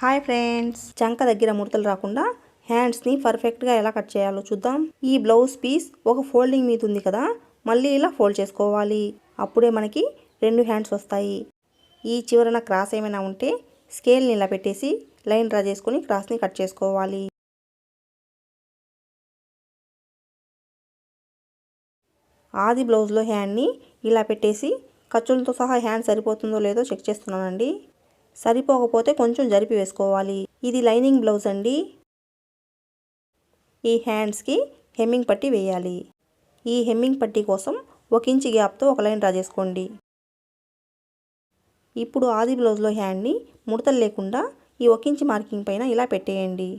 Hi friends చంక దగ్గర ముడతలు రాకుండా హ్యాండ్స్ని పర్ఫెక్ట్గా ఎలా కట్ చేయాలో చూద్దాం. ఈ బ్లౌజ్ పీస్ ఒక ఫోల్డింగ్ మీద ఉంది కదా మళ్ళీ ఇలా ఫోల్డ్ చేసుకోవాలి. అప్పుడే మనకి రెండు హ్యాండ్స్ వస్తాయి. ఈ చివరన క్రాస్ ఏమైనా ఉంటే స్కేల్ని ఇలా పెట్టేసి లైన్ డ్రా చేసుకొని క్రాస్ని కట్ చేసుకోవాలి. ఆది బ్లౌజ్లో హ్యాండ్ని ఇలా పెట్టేసి ఖర్చులతో సహా హ్యాండ్ సరిపోతుందో లేదో చెక్ చేస్తున్నానండి. సరిపోకపోతే కొంచెం జరిపి వేసుకోవాలి. ఇది లైనింగ్ బ్లౌజ్ అండి. ఈ హ్యాండ్స్కి హెమ్మింగ్ పట్టి వేయాలి. ఈ హెమ్మింగ్ పట్టి కోసం ఒక ఇంచ్ గ్యాప్తో ఒక లైన్ డ్రా చేసుకోండి. ఇప్పుడు ఆది బ్లౌజ్లో హ్యాండ్ని ముడతలు లేకుండా ఈ ఒక ఇంచ్ మార్కింగ్ పైన ఇలా పెట్టేయండి.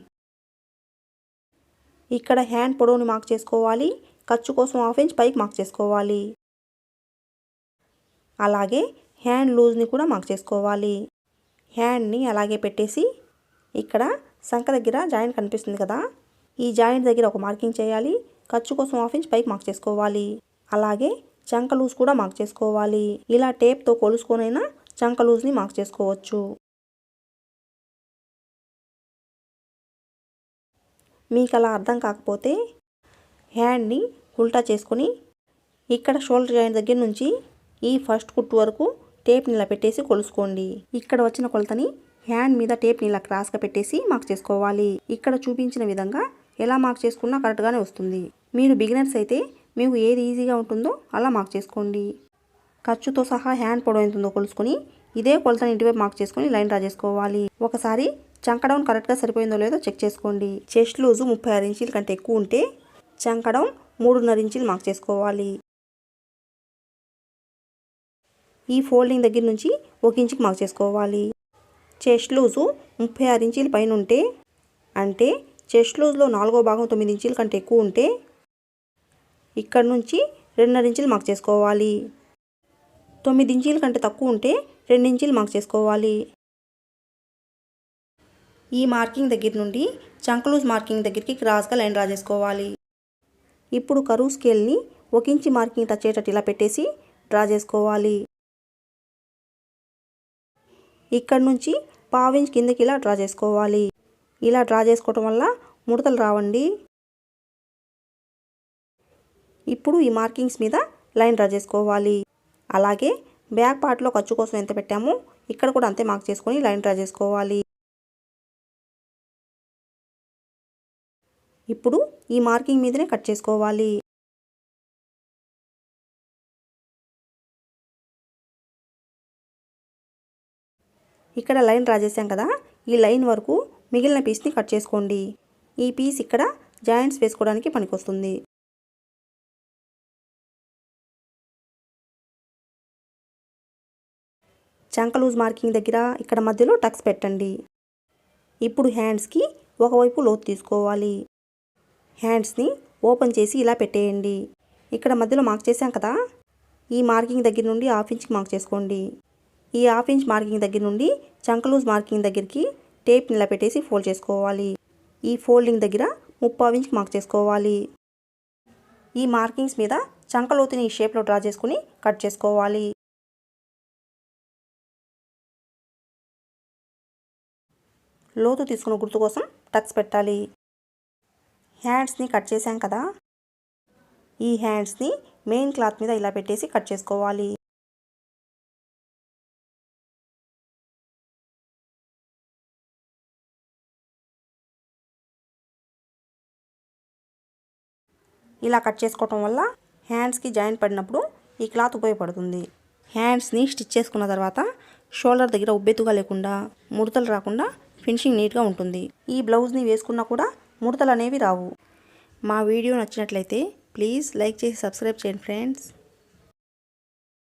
ఇక్కడ హ్యాండ్ పొడవుని మార్క్ చేసుకోవాలి. ఖర్చు కోసం హాఫ్ ఇంచ్ పైకి మార్క్ చేసుకోవాలి. అలాగే హ్యాండ్ లూజ్ని కూడా మార్క్ చేసుకోవాలి. హ్యాండ్ని అలాగే పెట్టేసి ఇక్కడ సంఖ దగ్గర జాయింట్ కనిపిస్తుంది కదా. ఈ జాయింట్ దగ్గర ఒక మార్కింగ్ చేయాలి. ఖర్చు కోసం హాఫ్ ఇంచ్ పైకి మార్క్ చేసుకోవాలి. అలాగే చంక లూజ్ కూడా మార్క్ చేసుకోవాలి. ఇలా టేప్తో కొలుసుకొనైనా చంక లూజ్ని మార్క్ చేసుకోవచ్చు. మీకు అలా అర్థం కాకపోతే హ్యాండ్ని ఉల్టా చేసుకొని ఇక్కడ షోల్డర్ జాయింట్ దగ్గర నుంచి ఈ ఫస్ట్ కుట్టు వరకు టేప్ ఇలా పెట్టేసి కొలుసుకోండి. ఇక్కడ వచ్చిన కొలతని హ్యాండ్ మీద టేప్ని ఇలా క్రాస్గా పెట్టేసి మార్క్ చేసుకోవాలి. ఇక్కడ చూపించిన విధంగా ఎలా మార్క్ చేసుకున్నా కరెక్ట్గానే వస్తుంది. మీరు బిగినర్స్ అయితే మీకు ఏది ఈజీగా ఉంటుందో అలా మార్క్ చేసుకోండి. ఖర్చుతో సహా హ్యాండ్ పొడవు ఎంత కొలుసుకొని ఇదే కొలతని ఇంటివైపు మార్క్ చేసుకొని లైన్ డ్రా చేసుకోవాలి. ఒకసారి చంకడౌన్ కరెక్ట్గా సరిపోయిందో లేదో చెక్ చేసుకోండి. చెస్ట్ లూజు ముప్పై ఆరు ఇంచీల కంటే ఎక్కువ ఉంటే చంకడౌన్ మూడున్నర ఇంచీలు మార్క్ చేసుకోవాలి. ఈ ఫోల్డింగ్ దగ్గర నుంచి ఒక ఇంచుకి మార్క్ చేసుకోవాలి. చెస్ట్ లూజు ముప్పై ఆరు ఇంచీల పైన ఉంటే అంటే చెస్ట్ లూజ్లో నాలుగో భాగం తొమ్మిది ఇంచీల కంటే ఎక్కువ ఉంటే ఇక్కడ నుంచి రెండున్నర ఇంచులు మార్క్ చేసుకోవాలి. తొమ్మిది ఇంచీల కంటే తక్కువ ఉంటే రెండు ఇంచులు మార్క్ చేసుకోవాలి. ఈ మార్కింగ్ దగ్గర నుండి చంకలూజ్ మార్కింగ్ దగ్గరికి క్రాస్గా లైన్ డ్రా చేసుకోవాలి. ఇప్పుడు కరువు స్కేల్ని ఒక ఇంచి మార్కింగ్ టచ్ అయ్యేటట్టు ఇలా పెట్టేసి డ్రా చేసుకోవాలి. ఇక్కడ నుంచి పావించి కిందకి ఇలా డ్రా చేసుకోవాలి. ఇలా డ్రా చేసుకోవటం వల్ల ముడతలు రావండి. ఇప్పుడు ఈ మార్కింగ్స్ మీద లైన్ డ్రా చేసుకోవాలి. అలాగే బ్యాక్ పార్ట్లో ఖర్చు కోసం ఎంత పెట్టామో ఇక్కడ కూడా అంతే మార్క్ చేసుకొని లైన్ డ్రా చేసుకోవాలి. ఇప్పుడు ఈ మార్కింగ్ మీదనే కట్ చేసుకోవాలి. ఇక్కడ లైన్ డ్రా చేసాం కదా ఈ లైన్ వరకు మిగిలిన పీస్ని కట్ చేసుకోండి. ఈ పీస్ ఇక్కడ జాయింట్స్ వేసుకోవడానికి పనికొస్తుంది. చంక లూజ్ మార్కింగ్ దగ్గర ఇక్కడ మధ్యలో టక్స్ పెట్టండి. ఇప్పుడు హ్యాండ్స్కి ఒకవైపు లోతు తీసుకోవాలి. హ్యాండ్స్ని ఓపెన్ చేసి ఇలా పెట్టేయండి. ఇక్కడ మధ్యలో మార్క్ చేసాం కదా ఈ మార్కింగ్ దగ్గర నుండి హాఫ్ ఇంచ్కి మార్క్ చేసుకోండి. ఈ హాఫ్ ఇంచ్ మార్కింగ్ దగ్గర నుండి చంకలూజ్ మార్కింగ్ దగ్గరికి టేప్ని ఇలా పెట్టేసి ఫోల్డ్ చేసుకోవాలి. ఈ ఫోల్డింగ్ దగ్గర ముప్పావు ఇంచ్ మార్క్ చేసుకోవాలి. ఈ మార్కింగ్స్ మీద చంకలోతుని ఈ షేప్లో డ్రా చేసుకుని కట్ చేసుకోవాలి. లోతు తీసుకున్న గుర్తు కోసం టక్స్ పెట్టాలి. హ్యాండ్స్ని కట్ చేసాం కదా? ఈ హ్యాండ్స్ని మెయిన్ క్లాత్ మీద ఇలా పెట్టేసి కట్ చేసుకోవాలి. ఇలా కట్ చేసుకోవటం వల్ల హ్యాండ్స్కి జాయింట్ పడినప్పుడు ఈ క్లాత్ ఉపయోగపడుతుంది. హ్యాండ్స్ని స్టిచ్ చేసుకున్న తర్వాత షోల్డర్ దగ్గర ఉబ్బెత్తుగా లేకుండా ముడతలు రాకుండా ఫినిషింగ్ నీట్గా ఉంటుంది. ఈ బ్లౌజ్ని వేసుకున్నా కూడా ముడతలు అనేవి రావు. మా వీడియో నచ్చినట్లయితే ప్లీజ్ లైక్ చేసి సబ్స్క్రైబ్ చేయండి ఫ్రెండ్స్.